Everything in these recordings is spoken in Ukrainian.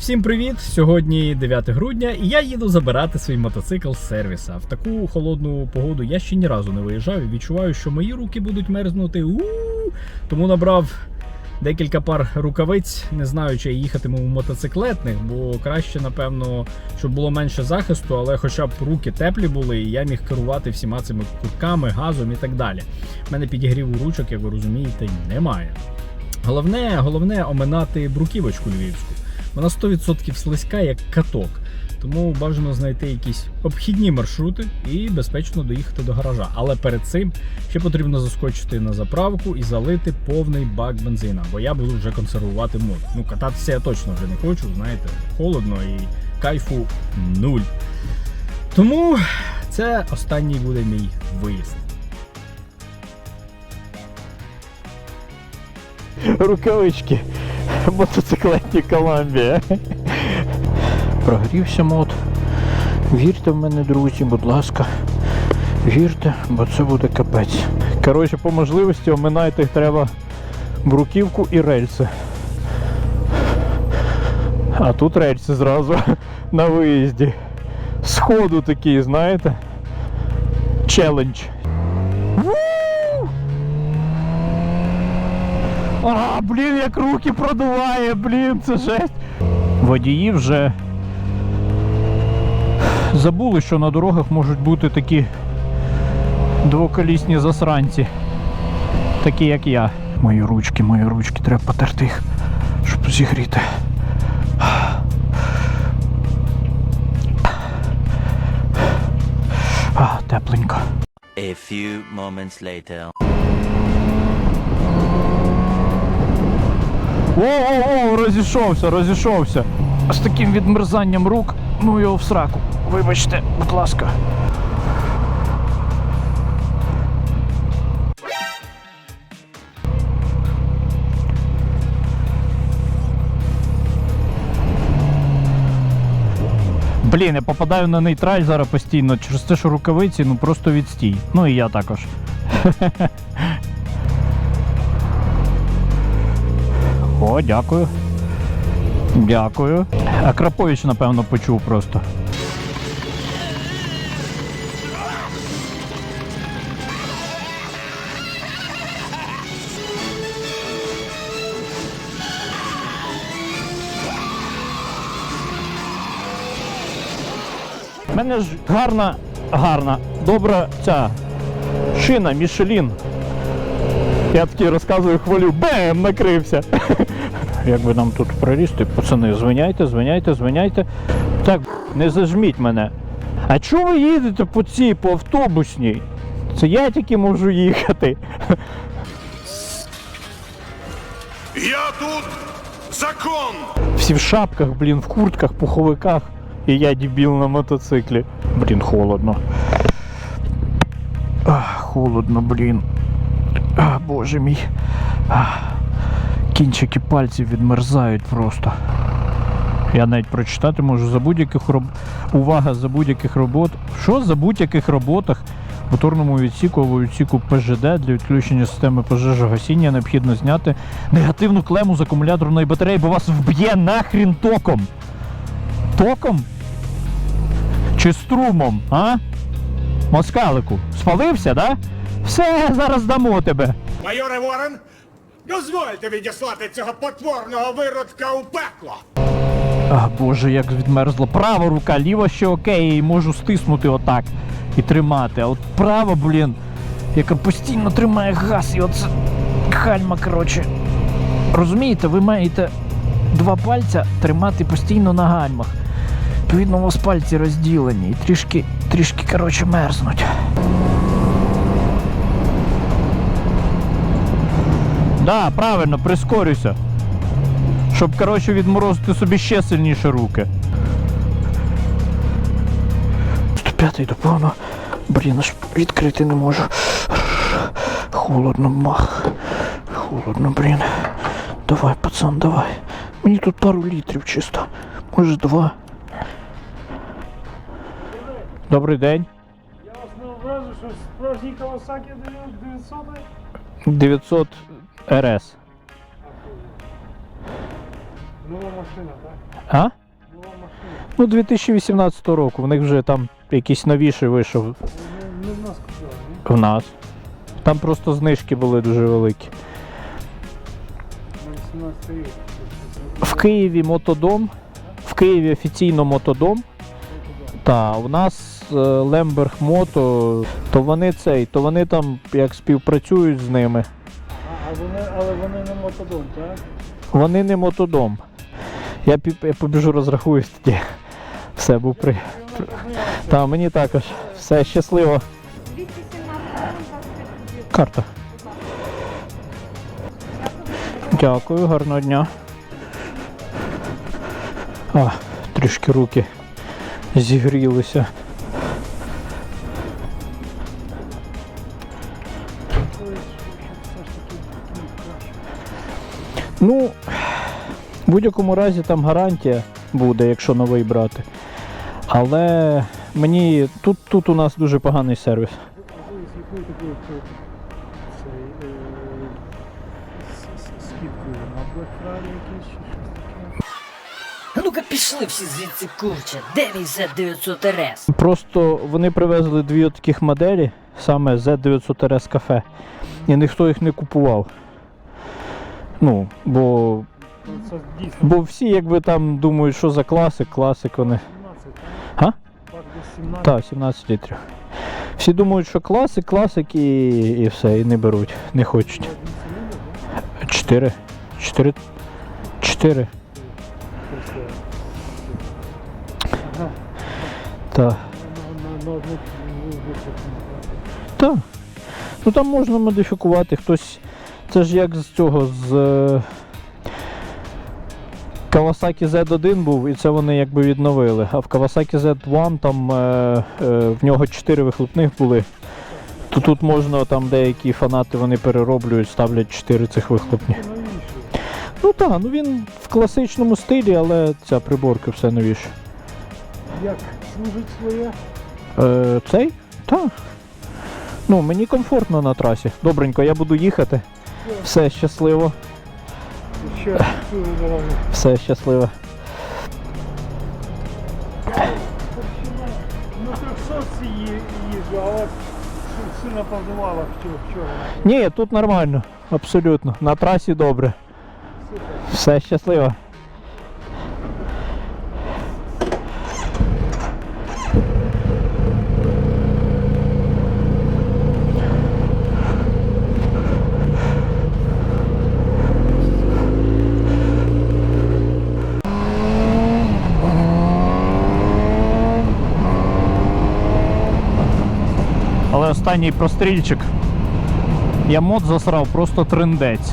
Всім привіт! Сьогодні 9 грудня, і я їду забирати свій мотоцикл з сервіса. В таку холодну погоду я ще ні разу не виїжджав і відчуваю, що мої руки будуть мерзнути. У-у-у! Тому набрав декілька пар рукавиць. Не знаю, чи я їхатиму в мотоциклетних, бо краще, напевно, щоб було менше захисту, але хоча б руки теплі були, і я міг керувати всіма цими кутками, газом і так далі. У мене підігріву ручок, як ви розумієте, немає. Головне, головне оминати бруківочку львівську. Вона 100% слизька, як каток. Тому бажано знайти якісь обхідні маршрути і безпечно доїхати до гаража. Але перед цим ще потрібно заскочити на заправку і залити повний бак бензина, бо я буду вже консервувати мод. Ну, кататися я точно вже не хочу, знаєте, холодно і кайфу нуль. Тому це останній буде мій виїзд. Рукавички. Мотоциклетні Коламбія. Прогрівся мод. Вірте в мене, друзі, будь ласка. Вірте, бо це буде капець. Коротше, по можливості оминайте треба бруківку і рельси. А тут рельси зразу на виїзді. Сходу такий, знаєте. Челендж. А, блін, як руки продуває, блін, це жесть. Водії вже забули, що на дорогах можуть бути такі двоколісні засранці. Такі як я. Мої ручки, мої ручки, треба потерти їх, щоб зігріти. А, тепленько. A few moments later. О-о-о, розійшовся, розійшовся. З таким відмерзанням рук, ну його в сраку. Вибачте, будь ласка. Блін, я попадаю на нейтраль зараз постійно через те, що рукавиці, ну просто відстій. Ну і я також. О, дякую. Дякую. А напевно, почув просто. У мене ж гарна, гарна, добра ця шина Мішелін. Я такий розказую, хвалю, бем, накрився. Як би нам тут пролізти, пацани, звиняйте, звиняйте, звиняйте. Так, не зажміть мене. А чого ви їдете по цій, по автобусній? Це я тільки можу їхати. Я тут закон! Всі в шапках, блін, в куртках, пуховиках. І я дебіл на мотоциклі. Блін, холодно. Ах, холодно, блін. А, боже мій. Ах, кінчики пальців відмерзають просто. Я навіть прочитати можу за будь-яких роб... Увага за будь-яких робот. Що за будь-яких роботах в моторному відсіку або відсіку ПЖД для відключення системи пожежогасіння необхідно зняти негативну клему з акумуляторної батареї, бо вас вб'є нахрін током. Током? Чи струмом, а? Москалику, спалився, да? Все, зараз дамо тебе. Майоре Ворен, дозвольте відіслати цього потворного виродка у пекло! А, боже, як відмерзло. Права рука, ліва ще окей, можу стиснути отак і тримати. А от права, блін, яка постійно тримає газ, і оце гальма, коротше. Розумієте, ви маєте два пальця тримати постійно на гальмах. Відповідно, у вас пальці розділені і трішки, трішки, коротше, мерзнуть. Да, правильно, прискорюйся. Щоб, коротше, відморозити собі ще сильніше руки. 105-й доповно. Блін, аж відкрити не можу. Холодно, мах. Холодно, блін. Давай, пацан, давай. Мені тут пару літрів чисто. Може два. Добрий день. Я вас не ображу, що справжній Кавасакі 900 900 РС. Нова машина, так? А? Нова машина. Ну, 2018 року. В них вже там якийсь новіший вийшов Не, не в нас купила, ні? в нас. Там просто знижки були дуже великі. На 18 рік. В Києві мотодом. В Києві офіційно мотодом. Та, у нас Лемберг Мото, то вони цей, то вони там як співпрацюють з ними. А, вони, але вони не мотодом, так? Вони не мотодом. Я, я побіжу розрахуюсь тоді. Все, був при. Та, мені також. Все, щасливо. 217 Карта. Дякую, гарного дня. А, трішки руки зігрілися. Ну, в будь-якому разі там гарантія буде, якщо новий брати. Але мені тут, тут у нас дуже поганий сервіс. А ну-ка пішли всі звідси курча. Де мій Z900 RS? Просто вони привезли дві таких моделі, саме Z900 RS кафе, і ніхто їх не купував. Ну, бо, Ну, бо всі якби там думають, що за класик, класик вони. 17, так? Га? 17. Так, 17 літрів. Всі думають, що класик, класик і, і все, і не беруть, не хочуть. Один циліндр, так? Чотири. Чотири. Чотири. Тобто, Ага, Так. Так. Ну там можна модифікувати. Хтось. Це ж як з цього, з е, Kawasaki Z1 був, і це вони якби відновили. А в Kawasaki Z1 там е, е, в нього 4 вихлопних були. То тут можна там деякі фанати вони перероблюють, ставлять 4 цих вихлопні. Ну так, ну він в класичному стилі, але ця приборка все новіше. Як служить своє? Е, цей? Так. Ну, мені комфортно на трасі. Добренько, я буду їхати. Все щасливо, все щасливо. На 300 ї- їжджу, але си- сильно позувала вчора. Ні, тут нормально, абсолютно. На трасі добре. Все щасливо. Останній прострільчик. Я мод засрав, просто трендець.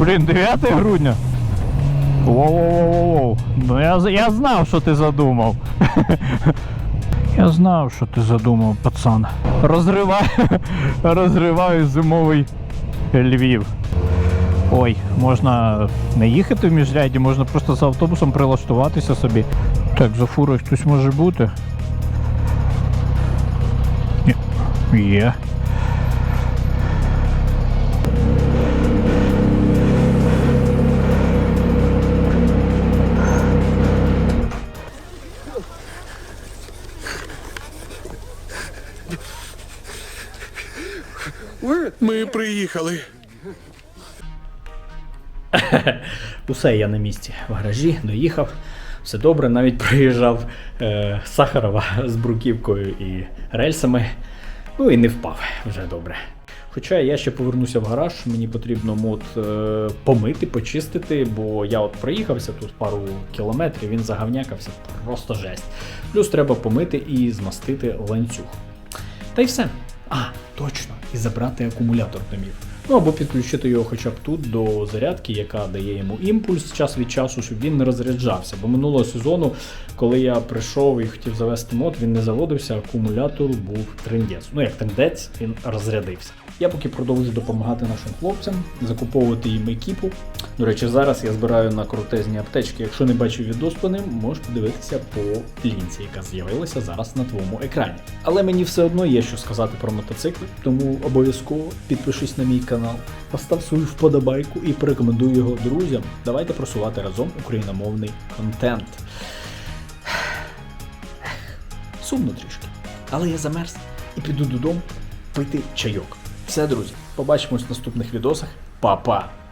Блін, 9 грудня. Воу-воу-воу-воу. Ну я, я знав, що ти задумав. Я знав, що ти задумав, пацан. Розриваю, розриваю зимовий Львів. Ой, можна не їхати в міжряді, можна просто за автобусом прилаштуватися собі. Так, за фурою хтось може бути. Є. Ми приїхали. Усе, я на місці. В гаражі доїхав. Все добре, навіть проїжджав е, Сахарова з бруківкою і рельсами. Ну і не впав вже добре. Хоча я ще повернуся в гараж, мені потрібно мод е, помити, почистити, бо я от проїхався тут пару кілометрів, він загавнякався, просто жесть. Плюс треба помити і змастити ланцюг. Та й все. А, точно, і забрати акумулятор домів. Ну або підключити його хоча б тут до зарядки, яка дає йому імпульс час від часу, щоб він не розряджався. Бо минулого сезону, коли я прийшов і хотів завести мод, він не заводився, акумулятор був трендець. Ну як трендець, він розрядився. Я поки продовжую допомагати нашим хлопцям, закуповувати їм екіпу. До речі, зараз я збираю на крутезні аптечки. Якщо не бачив відос по ним, можеш подивитися по лінці, яка з'явилася зараз на твоєму екрані. Але мені все одно є що сказати про мотоцикли, тому обов'язково підпишись на мій канал, постав свою вподобайку і порекомендуй його друзям. Давайте просувати разом україномовний контент. Сумно трішки, але я замерз і піду додому пити чайок. Все, друзі, побачимось в наступних відосах. Па-па!